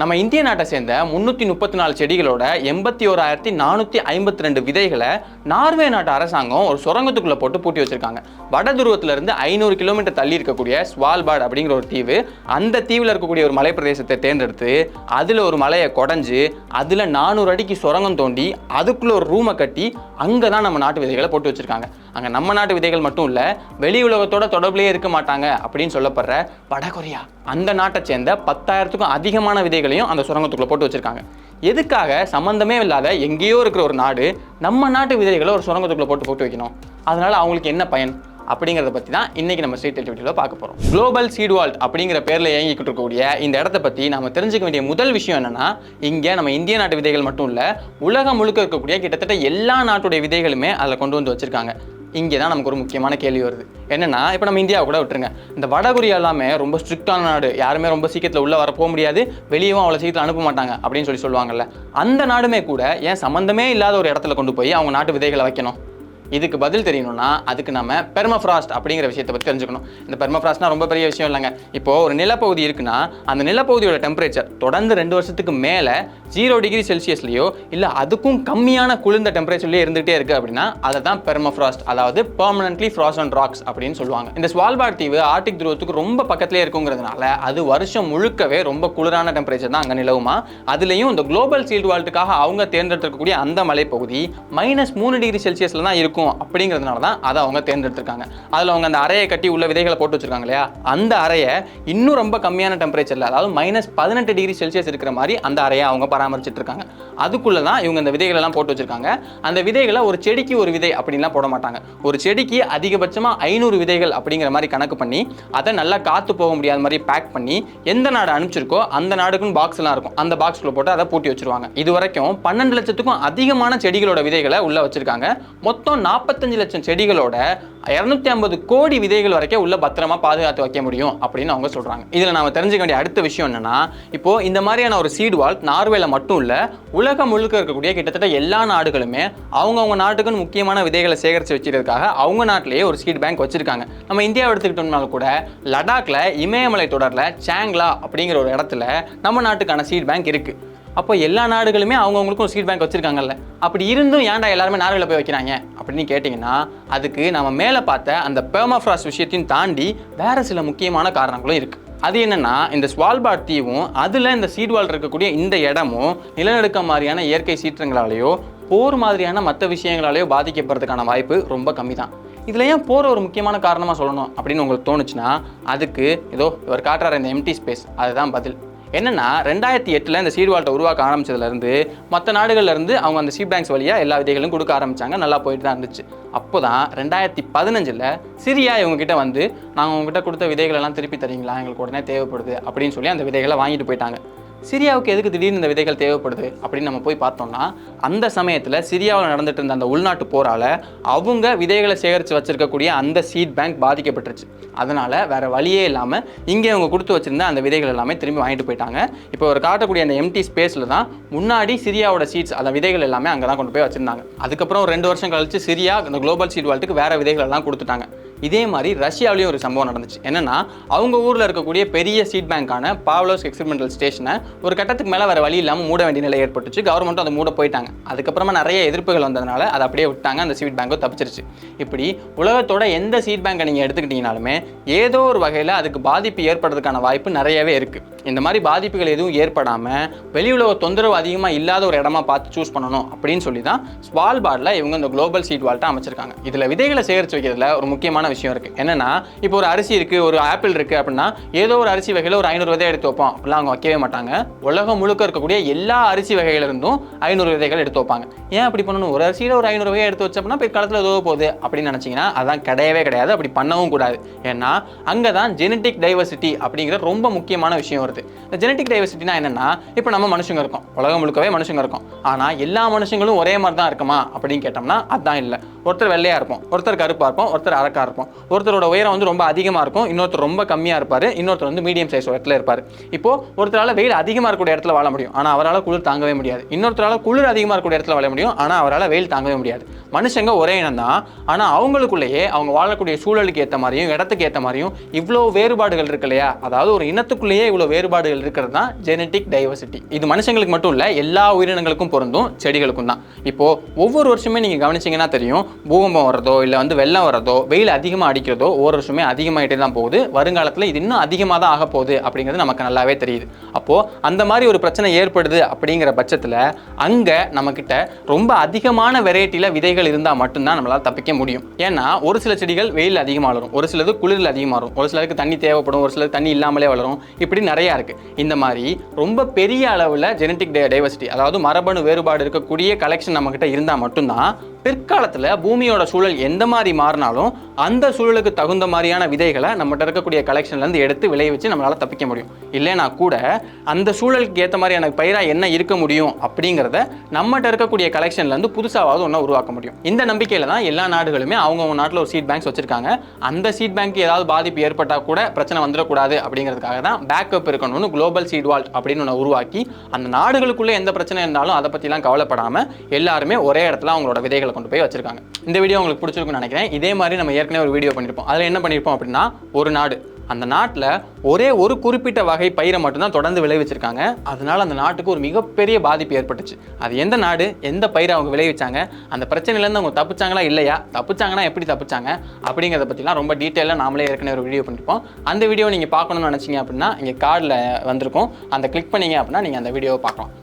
நம்ம இந்திய நாட்டை சேர்ந்த முன்னூற்றி முப்பத்தி நாலு செடிகளோட எண்பத்தி ஓராயிரத்தி நானூற்றி ஐம்பத்தி ரெண்டு விதைகளை நார்வே நாட்டு அரசாங்கம் ஒரு சுரங்கத்துக்குள்ளே போட்டு பூட்டி வச்சிருக்காங்க. வட இருந்து ஐநூறு கிலோமீட்டர் தள்ளி இருக்கக்கூடிய ஸ்வால்பார்ட் அப்படிங்கிற ஒரு தீவு அந்த தீவில் இருக்கக்கூடிய ஒரு மலைப்பிரதேசத்தை தேர்ந்தெடுத்து அதில் ஒரு மலையை குடஞ்சு அதில் நானூறு அடிக்கு சுரங்கம் தோண்டி அதுக்குள்ள ஒரு ரூமை கட்டி அங்கே தான் நம்ம நாட்டு விதைகளை போட்டு வச்சிருக்காங்க. அங்கே நம்ம நாட்டு விதைகள் மட்டும் இல்லை வெளி உலகத்தோட தொடர்புலேயே இருக்க மாட்டாங்க அப்படின்னு சொல்லப்படுற வடகொரியா அந்த நாட்டை சேர்ந்த பத்தாயிரத்துக்கும் அதிகமான விதைகள் விதைகளையும் அந்த சுரங்கத்துக்குள்ள போட்டு வச்சிருக்காங்க. எதுக்காக சம்மந்தமே இல்லாத எங்கேயோ இருக்கிற ஒரு நாடு நம்ம நாட்டு விதைகளை ஒரு சுரங்கத்துக்குள்ள போட்டு போட்டு வைக்கணும். அதனால அவங்களுக்கு என்ன பயன்? அப்படிங்கிறத பற்றி தான் இன்னைக்கு நம்ம ஸ்ட்ரீட் வீடியோவில் பார்க்க போகிறோம் குளோபல் சீட் வால்ட் அப்படிங்கிற பேரில் இயங்கிக்கிட்டு இருக்கக்கூடிய இந்த இடத்த பற்றி நம்ம தெரிஞ்சுக்க வேண்டிய முதல் விஷயம் என்னன்னா இங்கே நம்ம இந்திய நாட்டு விதைகள் மட்டும் இல்லை உலகம் முழுக்க இருக்கக்கூடிய கிட்டத்தட்ட எல்லா நாட்டுடைய விதைகளுமே அதில் கொண்டு வந்து வச்சிருக்காங்க. இங்கே தான் நமக்கு ஒரு முக்கியமான கேள்வி வருது. என்னென்னா இப்போ நம்ம இந்தியாவை கூட விட்டுருங்க. இந்த வடகொரியா எல்லாமே ரொம்ப ஸ்ட்ரிக்டான நாடு. யாருமே ரொம்ப சீக்கிரத்தில் உள்ளே வர போக முடியாது. வெளியவும் அவ்வளோ சீக்கிரத்தில் அனுப்ப மாட்டாங்க அப்படின்னு சொல்லி சொல்லுவாங்கல்ல. அந்த நாடுமே கூட ஏன் சம்மந்தமே இல்லாத ஒரு இடத்துல கொண்டு போய் அவங்க நாட்டு விதைகளை வைக்கணும். இதுக்கு பதில் தெரியணும்னா அதுக்கு நம்ம பெர்மஃப்ராஸ்ட் அப்படிங்கிற விஷயத்தை பற்றி தெரிஞ்சுக்கணும். இந்த பெர்மஃப்ராஸ்ட்னா ரொம்ப பெரிய விஷயம் இல்லைங்க. இப்போ ஒரு நிலப்பகுதி இருக்குன்னா அந்த நிலப்பகுதியோட டெம்பரேச்சர் தொடர்ந்து ரெண்டு வருஷத்துக்கு மேலே ஜீரோ டிகிரி செல்சியஸ்லையோ இல்லை அதுக்கும் கம்மியான குளிர்ந்த டெம்பரேச்சர்லேயே இருந்துகிட்டே இருக்குது அப்படின்னா அதை தான் பெர்மஃப்ராஸ்ட் அதாவது பெர்மனன்ட்லி அண்ட் ராக்ஸ் அப்படின்னு சொல்லுவாங்க. இந்த ஸ்வால்பார்ட் தீவு ஆர்டிக் துருவத்துக்கு ரொம்ப பக்கத்துலேயே இருக்குங்கிறதுனால அது வருஷம் முழுக்கவே ரொம்ப குளிரான டெம்பரேச்சர் தான் அங்கே நிலவுமா? அதுலேயும் இந்த குளோபல் சீல்டு வால்ட்டுக்காக அவங்க தேர்ந்தெடுத்துக்கக்கூடிய அந்த மலைப்பகுதி மைனஸ் மூணு டிகிரி செல்சியஸில் தான் இருக்கும். அப்படிங்கிறதுனால தான் அதை அவங்க தேர்ந்தெடுத்திருக்காங்க. அதில் அவங்க அந்த அறையை கட்டி உள்ள விதைகளை போட்டு வச்சிருக்காங்க இல்லையா? அந்த அறையை இன்னும் ரொம்ப கம்மியான டெம்பரேச்சரில் அதாவது மைனஸ் பதினெட்டு டிகிரி செல்சியஸ் இருக்கிற மாதிரி அந்த அறையை அவங்க பராமரிச்சுட்டு இருக்காங்க. அதுக்குள்ளே தான் இவங்க இந்த விதைகள் எல்லாம் போட்டு வச்சிருக்காங்க. அந்த விதைகளை ஒரு செடிக்கு ஒரு விதை அப்படின்லாம் போட மாட்டாங்க. ஒரு செடிக்கு அதிகபட்சமாக ஐநூறு விதைகள் அப்படிங்கிற மாதிரி கணக்கு பண்ணி அதை நல்லா காற்று போக முடியாத மாதிரி பேக் பண்ணி எந்த நாடு அனுப்பிச்சிருக்கோ அந்த நாடுக்குன்னு பாக்ஸ்லாம் இருக்கும். அந்த பாக்ஸ்குள்ள போட்டு அதை பூட்டி வச்சிருவாங்க. இது வரைக்கும் பன்னெண்டு லட்சத்துக்கும் அதிகமான செடிகளோட விதைகளை உள்ள வச்சிருக்காங்க. மொத்தம் நாற்பத்தஞ்சு லட்சம் செடிகளோட இரநூத்தி ஐம்பது கோடி விதைகள் வரைக்கும் உள்ள பத்திரமா பாதுகாத்து வைக்க முடியும் அப்படின்னு அவங்க சொல்றாங்க. இதுல நாம தெரிஞ்சுக்க வேண்டிய அடுத்த விஷயம் என்னன்னா இப்போ இந்த மாதிரியான ஒரு சீட் வால் நார்வேல மட்டும் இல்ல உலகம் முழுக்க இருக்கக்கூடிய கிட்டத்தட்ட எல்லா நாடுகளுமே அவங்கவுங்க நாட்டுக்குன்னு முக்கியமான விதைகளை சேகரித்து வச்சிருக்காக அவங்க நாட்டிலேயே ஒரு சீட் பேங்க் வச்சிருக்காங்க. நம்ம இந்தியாவை எடுத்துக்கிட்டோம்னாலும் கூட லடாக்ல இமயமலை தொடர்ல சாங்லா அப்படிங்கிற ஒரு இடத்துல நம்ம நாட்டுக்கான சீட் பேங்க் இருக்கு. அப்போ எல்லா நாடுகளுமே அவங்கவுங்களுக்கும் சீட் பேங்க் வச்சிருக்காங்கல்ல. அப்படி இருந்தும் ஏன்டா எல்லாருமே நார்வேல போய் வைக்கிறாங்க? அப்படின்னு கேட்டிங்கன்னா அதுக்கு நம்ம மேலே பார்த்த அந்த பெர்மாஃப்ராஸ் விஷயத்தையும் தாண்டி வேறு சில முக்கியமான காரணங்களும் இருக்குது அது என்னென்னா இந்த ஸ்வால்பார்ட் தீவும் அதில் இந்த சீட்வால் இருக்கக்கூடிய இந்த இடமும் நிலநடுக்கம் மாதிரியான இயற்கை சீற்றங்களாலேயோ போர் மாதிரியான மற்ற விஷயங்களாலேயோ பாதிக்கப்படுறதுக்கான வாய்ப்பு ரொம்ப கம்மி தான் இதில் ஏன் போகிற ஒரு முக்கியமான காரணமாக சொல்லணும் அப்படின்னு உங்களுக்கு தோணுச்சுன்னா அதுக்கு ஏதோ இவர் காட்டுறாரு இந்த எம்டி ஸ்பேஸ் அதுதான் பதில். என்னன்னா ரெண்டாயிரத்தி எட்டில் இந்த சீட் வால்ட்டை உருவாக்க ஆரம்பிச்சதுலேருந்து மற்ற நாடுகள்லேருந்து அவங்க அந்த சீட் பேங்க்ஸ் வழியாக எல்லா விதைகளும் கொடுக்க ஆரம்பித்தாங்க நல்லா போயிட்டு தான் இருந்துச்சு. அப்போ தான் ரெண்டாயிரத்தி பதினஞ்சில் சிரியா இவங்ககிட்ட வந்து நாங்கள் உங்ககிட்ட கொடுத்த விதைகளெல்லாம் திருப்பி தரீங்களா? எங்களுக்கு உடனே தேவைப்படுது. அப்படின்னு சொல்லி அந்த விதைகளை வாங்கிட்டு போயிட்டாங்க. சிரியாவுக்கு எதுக்கு திடீர்னு இந்த விதைகள் தேவைப்படுது அப்படின்னு நம்ம போய் பார்த்தோம்னா அந்த சமயத்தில் சிரியாவில் நடந்துட்டு இருந்த அந்த உள்நாட்டு போரால் அவங்க விதைகளை சேகரித்து வச்சுருக்கக்கூடிய அந்த சீட் பேங்க் பாதிக்கப்பட்டுருச்சு. அதனால் வேறு வழியே இல்லாமல் இங்கே அவங்க கொடுத்து வச்சுருந்த அந்த விதைகள் எல்லாமே திரும்பி வாங்கிட்டு போயிட்டாங்க. இப்போ ஒரு காட்டக்கூடிய அந்த எம்டி ஸ்பேஸில் தான் முன்னாடி சிரியாவோட சீட்ஸ் அந்த விதைகள் எல்லாமே அங்கே தான் கொண்டு போய் வச்சுருந்தாங்க. அதுக்கப்புறம் ரெண்டு வருஷம் கழிச்சு சிரியா இந்த குளோபல் சீட் வால்ட்டுக்கு வேறு விதைகள் எல்லாம் கொடுத்துட்டாங்க. இதே மாதிரி ரஷ்யாவிலேயும் ஒரு சம்பவம் நடந்துச்சு. என்னன்னா அவங்க ஊரில் இருக்கக்கூடிய பெரிய சீட் பேங்க்கான பாவ்லோஸ் எக்ஸ்பெரிமெண்டல் ஸ்டேஷனை ஒரு கட்டத்துக்கு மேலே வர வழி இல்லாமல் மூட வேண்டிய நிலை ஏற்பட்டுச்சு. கவர்மெண்ட்டும் அதை மூட போயிட்டாங்க. அதுக்கப்புறமா நிறைய எதிர்ப்புகள் வந்ததுனால அதை அப்படியே விட்டாங்க. அந்த சீட் பேங்க்கும் தப்பிச்சிருச்சு. இப்படி உலகத்தோட எந்த சீட் பேங்கை நீங்கள் எடுத்துக்கிட்டீங்கனாலுமே ஏதோ ஒரு வகையில் அதுக்கு பாதிப்பு ஏற்படுறதுக்கான வாய்ப்பு நிறையவே இருக்குது இந்த மாதிரி பாதிப்புகள் எதுவும் ஏற்படாமல் வெளி உலக தொந்தரவு அதிகமாக இல்லாத ஒரு இடமா பார்த்து சூஸ் பண்ணணும் அப்படின்னு சொல்லி தான் ஸ்வால்பார்டில் இவங்க இந்த குளோபல் சீட் வால்ட்டை அமைச்சிருக்காங்க. இதில் விதைகளை சேகரித்து வைக்கிறதுல ஒரு முக்கியமான விஷயம் இருக்குது என்னென்னா இப்போ ஒரு அரிசி இருக்குது ஒரு ஆப்பிள் இருக்குது அப்படின்னா ஏதோ ஒரு அரிசி வகையில் ஒரு ஐநூறு விதை எடுத்து வைப்போம். அப்படிலாம் அவங்க வைக்கவே மாட்டாங்க. உலகம் முழுக்க இருக்கக்கூடிய எல்லா அரிசி வகையிலிருந்தும் ஐநூறு விதைகள் எடுத்து வைப்பாங்க. ஏன் அப்படி பண்ணணும்? ஒரு அரிசியில் ஒரு ஐநூறு வகையை எடுத்து வச்சோம்னா பிற்காலத்தில் ஏதோ போகுது அப்படின்னு நினச்சிங்கன்னா அதான் கிடையவே கிடையாது. அப்படி பண்ணவும் கூடாது. ஏன்னா அங்கே தான் ஜெனட்டிக் டைவர்சிட்டி அப்படிங்கிற ரொம்ப முக்கியமான விஷயம் வருது. இந்த ஜெனட்டிக் டைவர்சிட்டினா என்னென்னா இப்போ நம்ம மனுஷங்க இருக்கோம். உலகம் முழுக்கவே மனுஷங்க இருக்கும். ஆனால் எல்லா மனுஷங்களும் ஒரே மாதிரி தான் இருக்குமா அப்படின்னு கேட்டோம்னா அதான் இல்லை. ஒருத்தர் வெள்ளையாக இருப்போம். ஒருத்தர் கருப்பாக இருப்போம். ஒருத்தர் அரக்காக இருப்போம். இருக்கும். ஒருத்தரோட உயரம் வந்து ரொம்ப அதிகமாக இருக்கும். இன்னொருத்தர் ரொம்ப கம்மியாக இருப்பார். இன்னொருத்தர் வந்து மீடியம் சைஸ் இடத்துல இருப்பார். இப்போது ஒருத்தரால் வெயில் அதிகமாக இருக்கக்கூடிய இடத்துல வாழ முடியும். ஆனால் அவரால் குளிர் தாங்கவே முடியாது. இன்னொருத்தரால் குளிர் அதிகமாக இருக்கக்கூடிய இடத்துல வாழ முடியும். ஆனால் அவரால் வெயில் தாங்கவே முடியாது. மனுஷங்க ஒரே இனம் தான். ஆனால் அவங்களுக்குள்ளேயே அவங்க வாழக்கூடிய சூழலுக்கு ஏற்ற மாதிரியும் இடத்துக்கு ஏற்ற மாதிரியும் இவ்வளோ வேறுபாடுகள் இருக்கு இல்லையா? அதாவது ஒரு இனத்துக்குள்ளேயே இவ்வளோ வேறுபாடுகள் இருக்கிறது தான் ஜெனட்டிக் டைவர்சிட்டி இது மனுஷங்களுக்கு மட்டும் இல்லை எல்லா உயிரினங்களுக்கும் பொருந்தும் செடிகளுக்கும் தான். இப்போது ஒவ்வொரு வருஷமே நீங்கள் கவனிச்சீங்கன்னா தெரியும். பூகம்பம் வரதோ இல்லை வந்து வெள்ளம் வரதோ வெயில் அதிகமாக அடிக்கிறதோ ஒவ்வொரு வருஷமே அதிகமாகிட்டே தான் போகுது. வருங்காலத்தில் இது இன்னும் அதிகமாக தான் ஆக போகுது அப்படிங்கிறது நமக்கு நல்லாவே தெரியுது. அப்போது அந்த மாதிரி ஒரு பிரச்சனை ஏற்படுது அப்படிங்கிற பட்சத்தில் அங்கே நம்மக்கிட்ட ரொம்ப அதிகமான வெரைட்டியில் விதைகள் இருந்தால் மட்டும்தான் நம்மளால் தப்பிக்க முடியும். ஏன்னா ஒரு சில செடிகள் வெயில் அதிகமாக வளரும். ஒரு சிலது குளிரில் அதிகமாக வரும். ஒரு சிலருக்கு தண்ணி தேவைப்படும். ஒரு சிலருக்கு தண்ணி இல்லாமலே வளரும். இப்படி நிறையா இருக்குது இந்த மாதிரி ரொம்ப பெரிய அளவில் ஜெனட்டிக் டைவர்சிட்டி அதாவது மரபணு வேறுபாடு இருக்கக்கூடிய கலெக்ஷன் நம்மக்கிட்ட இருந்தால் மட்டும்தான் பிற்காலத்தில் பூமியோட சூழல் எந்த மாதிரி மாறினாலும் அந்த சூழலுக்கு தகுந்த மாதிரியான விதைகளை நம்மகிட்ட இருக்கக்கூடிய கலெக்ஷன்லேருந்து எடுத்து விளைவிச்சு நம்மளால் தப்பிக்க முடியும். இல்லைனா கூட அந்த சூழலுக்கு ஏற்ற மாதிரியான பயிராக என்ன இருக்க முடியும் அப்படிங்கிறத நம்மகிட்ட இருக்கக்கூடிய கலெக்ஷன்லேருந்து புதுசாவது ஒன்றா உருவாக்க முடியும். இந்த நம்பிக்கையில் தான் எல்லா நாடுகளுமே அவங்கவுங்க நாட்டில் ஒரு சீட் பேங்க்ஸ் வச்சுருக்காங்க. அந்த சீட் பேங்க் ஏதாவது பாதிப்பு ஏற்பட்டால் கூட பிரச்சனை வந்துடக்கூடாது அப்படிங்கிறதுக்காக தான் பேக்கப் இருக்கணும்னு குளோபல் சீட் வால்ட் அப்படின்னு ஒன்று உருவாக்கி அந்த நாடுகளுக்குள்ளே எந்த பிரச்சனை இருந்தாலும் அதை பற்றிலாம் கவலைப்படாமல் எல்லாருமே ஒரே இடத்துல அவங்களோட விதைகளை கொண்டு போய் வச்சிருக்காங்க. இந்த வீடியோ உங்களுக்கு பிடிச்சிருக்குன்னு நினைக்கிறேன். இதே மாதிரி நம்ம ஏற்கனவே ஒரு வீடியோ பண்ணியிருப்போம் அதில் என்ன பண்ணியிருப்போம் அப்படின்னா ஒரு நாடு. அந்த நாட்டில் ஒரே ஒரு குறிப்பிட்ட வகை பயிரை மட்டும்தான் தொடர்ந்து விளைவிச்சிருக்காங்க. அதனால அந்த நாட்டுக்கு ஒரு மிகப்பெரிய பாதிப்பு ஏற்பட்டுச்சு. அது எந்த நாடு எந்த பயிரை அவங்க விளைவிச்சாங்க அந்த பிரச்சனையிலேருந்து அவங்க தப்பிச்சாங்களா இல்லையா தப்பிச்சாங்கன்னா எப்படி தப்பிச்சாங்க அப்படிங்கிறத பற்றிலாம் ரொம்ப டீட்டெயிலாக நாமளே ஏற்கனவே ஒரு வீடியோ பண்ணியிருப்போம் அந்த வீடியோ நீங்கள் பார்க்கணும்னு நினச்சிங்க அப்படின்னா இங்கே கார்டில் வந்திருக்கும். அந்த கிளிக் பண்ணிங்க அப்படின்னா நீங்கள் அந்த வீடியோவை பார்க்கலாம்.